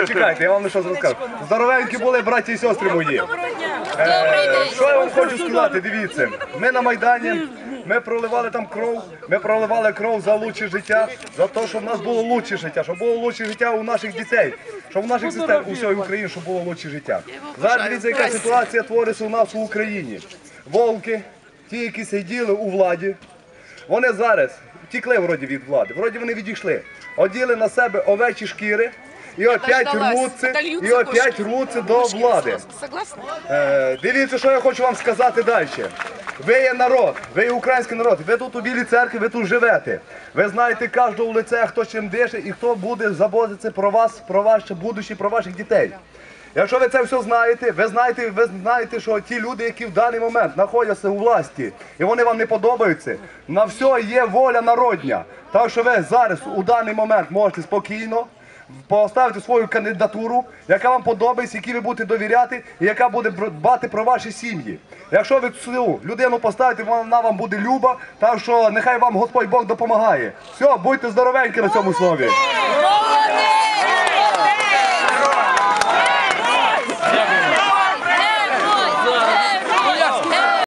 Почекайте, я вам не що розкажу. Здоровенькі були браті і сестри мої. Е. Що я вам хочу сказати? Дивіться, ми на Майдані, ми проливали там кров, ми проливали кров за лучше життя, за те, щоб в нас було лучше життя, щоб було лучше життя у наших дітей, щоб у наших сестер у всій Україні, щоб було лучше життя. Зараз дивіться, яка ситуація твориться у нас в Україні. Волки, ті, які сиділи у владі, вони зараз втікли вроді від влади, вроді вони відійшли, оділи на себе овечі шкіри. І опять рвуться, і опять рвуться до влади. Е, дивіться, що я хочу вам сказати далі. Ви є народ, ви є український народ, ви тут у Білій церкві, ви тут живете. Ви знаєте кожного лице, хто чим дише і хто буде заботитися про вас, про ваше будуще, про ваших дітей. Якщо ви це все знаєте, ви знаєте, ви знаєте, що ті люди, які в даний момент знаходяться у власті, і вони вам не подобаються, на все є воля народня. Так що ви зараз у даний момент можете спокійно поставити свою кандидатуру, яка вам подобається, якій ви будете довіряти, і яка буде дбати про ваші сім'ї. Якщо ви цю людину поставите, вона вам буде люба, так що нехай вам Господь Бог допомагає. Все, будьте здоровенькі на цьому слові.